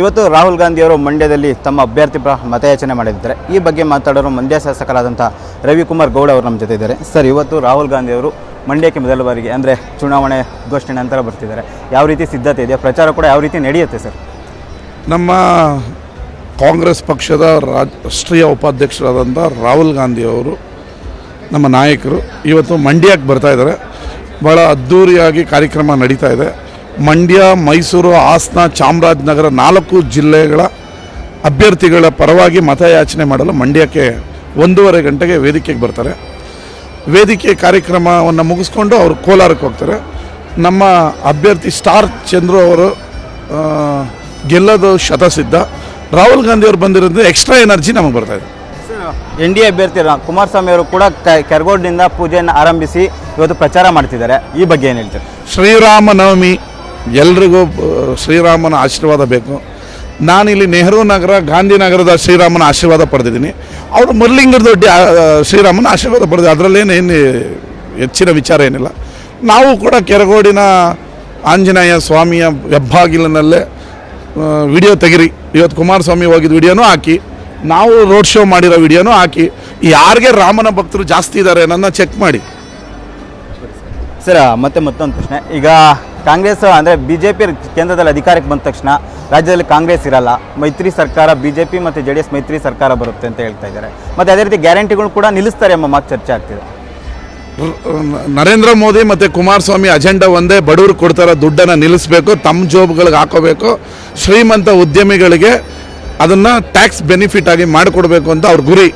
ಇವತ್ತು ರಾಹುಲ್ ಗಾಂಧಿ ಅವರು ಮಂಡ್ಯದಲ್ಲಿ ತಮ್ಮ ಅಭ್ಯರ್ಥಿ ಪರ ಮತಯಾಚನೆ ಮಾಡಿದ್ದಾರೆ. ಈ ಬಗ್ಗೆ ಮಾತಾಡೋರು ಮಂಡ್ಯ ಶಾಸಕರಾದಂಥ ರವಿಕುಮಾರ್ ಗೌಡ ಅವರು ನಮ್ಮ ಜೊತೆ ಇದ್ದಾರೆ. ಸರ್, ಇವತ್ತು ರಾಹುಲ್ ಗಾಂಧಿ ಅವರು ಮಂಡ್ಯಕ್ಕೆ ಮೊದಲ ಬಾರಿಗೆ, ಅಂದರೆ ಚುನಾವಣೆ ಘೋಷಣೆ ನಂತರ ಬರ್ತಿದ್ದಾರೆ. ಯಾವ ರೀತಿ ಸಿದ್ಧತೆ ಇದೆ? ಪ್ರಚಾರ ಕೂಡ ಯಾವ ರೀತಿ ನಡೆಯುತ್ತೆ ಸರ್? ನಮ್ಮ ಕಾಂಗ್ರೆಸ್ ಪಕ್ಷದ ರಾಷ್ಟ್ರೀಯ ಉಪಾಧ್ಯಕ್ಷರಾದಂಥ ರಾಹುಲ್ ಗಾಂಧಿ ಅವರು, ನಮ್ಮ ನಾಯಕರು ಇವತ್ತು ಮಂಡ್ಯಕ್ಕೆ ಬರ್ತಾ ಇದ್ದಾರೆ. ಭಾಳ ಅದ್ಧೂರಿಯಾಗಿ ಕಾರ್ಯಕ್ರಮ ನಡೀತಾ ಇದೆ. ಮಂಡ್ಯ ಮೈಸೂರು ಹಾಸನ ಚಾಮರಾಜನಗರ ನಾಲ್ಕು ಜಿಲ್ಲೆಗಳ ಅಭ್ಯರ್ಥಿಗಳ ಪರವಾಗಿ ಮತಯಾಚನೆ ಮಾಡಲು ಮಂಡ್ಯಕ್ಕೆ ಒಂದೂವರೆ ಗಂಟೆಗೆ ವೇದಿಕೆಗೆ ಬರ್ತಾರೆ. ವೇದಿಕೆ ಕಾರ್ಯಕ್ರಮವನ್ನು ಮುಗಿಸ್ಕೊಂಡು ಅವರು ಕೋಲಾರಕ್ಕೆ ಹೋಗ್ತಾರೆ. ನಮ್ಮ ಅಭ್ಯರ್ಥಿ ಸ್ಟಾರ್ ಚಂದ್ರು ಅವರು ಗೆಲ್ಲೋದು ಶತಸಿದ್ಧ. ರಾಹುಲ್ ಗಾಂಧಿ ಅವರು ಬಂದಿರೋದ್ರಿಂದ ಎಕ್ಸ್ಟ್ರಾ ಎನರ್ಜಿ ನಮಗೆ ಬರ್ತಾ ಇದೆ. ಎನ್ ಡಿ ಎ ಅಭ್ಯರ್ಥಿ ಕುಮಾರಸ್ವಾಮಿ ಅವರು ಕೂಡ ಕೆರಗೋಡ್ನಿಂದ ಕೆರಗೋಡಿನಿಂದ ಪೂಜೆಯನ್ನು ಆರಂಭಿಸಿ ಇವತ್ತು ಪ್ರಚಾರ ಮಾಡ್ತಿದ್ದಾರೆ. ಈ ಬಗ್ಗೆ ಏನು ಹೇಳ್ತಾರೆ? ಶ್ರೀರಾಮ ನವಮಿ ಎಲ್ರಿಗೂ ಶ್ರೀರಾಮನ ಆಶೀರ್ವಾದ ಬೇಕು. ನಾನಿಲ್ಲಿ ನೆಹರು ನಗರ ಗಾಂಧಿನಗರದ ಶ್ರೀರಾಮನ ಆಶೀರ್ವಾದ ಪಡೆದಿದ್ದೀನಿ. ಅವರು ಮುರಳಿಂಗದ ದೊಡ್ಡ ಶ್ರೀರಾಮನ ಆಶೀರ್ವಾದ ಪಡೆದ ಅದರಲ್ಲೇನೇನು ಹೆಚ್ಚಿನ ವಿಚಾರ ಏನಿಲ್ಲ. ನಾವು ಕೂಡ ಕೆರಗೋಡಿನ ಆಂಜನೇಯ ಸ್ವಾಮಿಯ ಹೆಬ್ಬಾಗಿಲಿನಲ್ಲೇ ವಿಡಿಯೋ ತೆಗಿರಿ. ಇವತ್ತು ಕುಮಾರಸ್ವಾಮಿ ಹೋಗಿದ್ದ ವಿಡಿಯೋನೂ ಹಾಕಿ, ನಾವು ರೋಡ್ ಶೋ ಮಾಡಿರೋ ವಿಡಿಯೋನೂ ಹಾಕಿ, ಯಾರಿಗೆ ರಾಮನ ಭಕ್ತರು ಜಾಸ್ತಿ ಇದ್ದಾರೆ ನನ್ನ ಚೆಕ್ ಮಾಡಿ. ಸರ್, ಮತ್ತೆ ಮತ್ತೊಂದು ಪ್ರಶ್ನೆ. ಈಗ ಕಾಂಗ್ರೆಸ್ ಅಂದರೆ ಬಿ ಜೆ ಪಿ ಕೇಂದ್ರದಲ್ಲಿ ಅಧಿಕಾರಕ್ಕೆ ಬಂದ ತಕ್ಷಣ ರಾಜ್ಯದಲ್ಲಿ ಕಾಂಗ್ರೆಸ್ ಇರಲ್ಲ. ಮೈತ್ರಿ ಸರ್ಕಾರ ಬಿ ಜೆ ಪಿ ಮತ್ತು ಜೆ ಡಿ ಎಸ್ ಮೈತ್ರಿ ಸರ್ಕಾರ ಬರುತ್ತೆ ಅಂತ ಹೇಳ್ತಾ ಇದ್ದಾರೆ. ಮತ್ತು ಅದೇ ರೀತಿ ಗ್ಯಾರಂಟಿಗಳು ಕೂಡ ನಿಲ್ಲಿಸ್ತಾರೆ ಎಂಬ ಮಾತು ಚರ್ಚೆ ಆಗ್ತಿದೆ. ನರೇಂದ್ರ ಮೋದಿ ಮತ್ತು ಕುಮಾರಸ್ವಾಮಿ ಅಜೆಂಡಾ ಒಂದೇ, ಬಡವರು ಕೊಡ್ತಾರೋ ದುಡ್ಡನ್ನು ನಿಲ್ಲಿಸಬೇಕು ತಮ್ಮ ಜೋಬ್ಗಳಿಗೆ ಹಾಕೋಬೇಕು, ಶ್ರೀಮಂತ ಉದ್ಯಮಿಗಳಿಗೆ ಅದನ್ನು ಟ್ಯಾಕ್ಸ್ ಬೆನಿಫಿಟ್ ಆಗಿ ಮಾಡಿಕೊಡ್ಬೇಕು ಅಂತ ಅವ್ರ ಗುರಿ.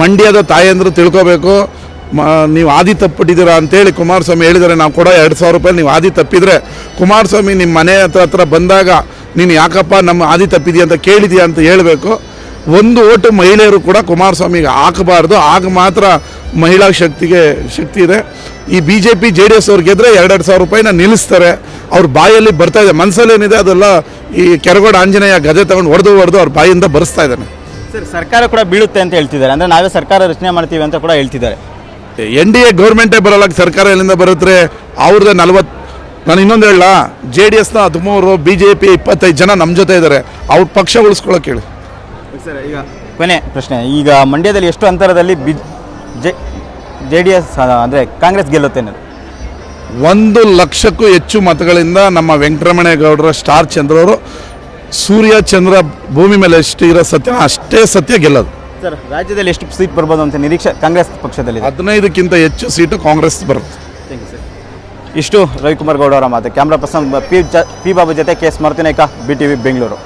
ಮಂಡ್ಯದ ತಾಯಂದರು ತಿಳ್ಕೋಬೇಕು ನೀವು ಆದಿ ತಪ್ಪಿಟ್ಟಿದ್ದೀರಾ ಅಂತೇಳಿ ಕುಮಾರಸ್ವಾಮಿ ಹೇಳಿದರೆ ನಾವು ಕೊಡೋ ಎರಡು ಸಾವಿರ ರೂಪಾಯಿ ನೀವು ಆದಿ ತಪ್ಪಿದರೆ, ಕುಮಾರಸ್ವಾಮಿ ನಿಮ್ಮ ಮನೆ ಹತ್ರ ಹತ್ರ ಬಂದಾಗ ನೀನು ಯಾಕಪ್ಪ ನಮ್ಮ ಆದಿ ತಪ್ಪಿದೆಯಾ ಅಂತ ಕೇಳಿದೆಯಾ ಅಂತ ಹೇಳಬೇಕು. ಒಂದು ಓಟು ಮಹಿಳೆಯರು ಕೂಡ ಕುಮಾರಸ್ವಾಮಿಗೆ ಹಾಕಬಾರ್ದು. ಆಗ ಮಾತ್ರ ಮಹಿಳಾ ಶಕ್ತಿಗೆ ಶಕ್ತಿ ಇದೆ. ಈ B J P J D S ಅವ್ರು ಗೆದ್ರೆ ಎರಡೆರಡು ಸಾವಿರ ರೂಪಾಯಿನ ನಿಲ್ಲಿಸ್ತಾರೆ. ಅವ್ರ ಬಾಯಲ್ಲಿ ಬರ್ತಾ ಇದೆ. ಮನಸ್ಸಲ್ಲಿ ಏನಿದೆ ಅದೆಲ್ಲ ಈ ಕೆರಗೋಡ ಆಂಜನೇಯ ಗದೆ ತಗೊಂಡು ಹೊಡೆದು ಹೊಡೆದು ಅವ್ರ ಬಾಯಿಂದ ಬರೆಸ್ತಾ ಇದ್ದಾನೆ. ಸರ್, ಸರ್ಕಾರ ಕೂಡ ಬೀಳುತ್ತೆ ಅಂತ ಹೇಳ್ತಿದ್ದಾರೆ. ಅಂದರೆ ನಾವೇ ಸರ್ಕಾರ ರಚನೆ ಮಾಡ್ತೀವಿ ಅಂತ ಕೂಡ ಹೇಳ್ತಿದ್ದಾರೆ. ಎನ್ ಡಿ ಎ ಗೌರ್ಮೆಂಟೇ ಬರಲ್ಲ. ಸರ್ಕಾರ ಎಲ್ಲಿಂದ ಬರುತ್ತೆ? ಅವ್ರದ್ದೇ ನಲ್ವತ್ತು ನಾನು ಇನ್ನೊಂದು ಹೇಳ ಜೆ ಡಿ ಎಸ್ನ ಹದಿಮೂರು ಬಿ ಜೆ ಪಿ ಇಪ್ಪತ್ತೈದು ಜನ ನಮ್ಮ ಜೊತೆ ಇದ್ದಾರೆ ಅವ್ರ ಪಕ್ಷ ಉಳಿಸ್ಕೊಳಕ್ಕೆ ಹೇಳಿ. ಸರ್ ಈಗ ಕೊನೆ ಪ್ರಶ್ನೆ. ಈಗ ಮಂಡ್ಯದಲ್ಲಿ ಎಷ್ಟು ಅಂತರದಲ್ಲಿ B J J D S ಅಂದರೆ ಕಾಂಗ್ರೆಸ್ ಗೆಲ್ಲುತ್ತೆ ಅನ್ನೋದು? ಒಂದು ಲಕ್ಷಕ್ಕೂ ಹೆಚ್ಚು ಮತಗಳಿಂದ ನಮ್ಮ ವೆಂಕಟರಮಣೇಗೌಡರ ಸ್ಟಾರ್ ಚಂದ್ರವರು ಸೂರ್ಯ ಚಂದ್ರ ಭೂಮಿ ಮೇಲೆ ಎಷ್ಟು ಇರೋ ಸತ್ಯ ಅಷ್ಟೇ ಸತ್ಯ ಗೆಲ್ಲೋದು. ಸರ್ ರಾಜ್ಯದಲ್ಲಿ ಎಷ್ಟು ಸೀಟ್ ಬರ್ಬೋದು ಅಂತ ನಿರೀಕ್ಷೆ ಕಾಂಗ್ರೆಸ್ ಪಕ್ಷದಲ್ಲಿ ಹದಿನೈದಕ್ಕಿಂತ ಹೆಚ್ಚು ಸೀಟು ಕಾಂಗ್ರೆಸ್ ಬರುತ್ತೆ. ಥ್ಯಾಂಕ್ ಯು ಸರ್ ಇಷ್ಟು ರವಿಕುಮಾರ್ ಗೌಡ ಅವರ ಮಾತು. Camera person P J P Babu ಜೊತೆ K S Marutinayka B T V Bengaluru.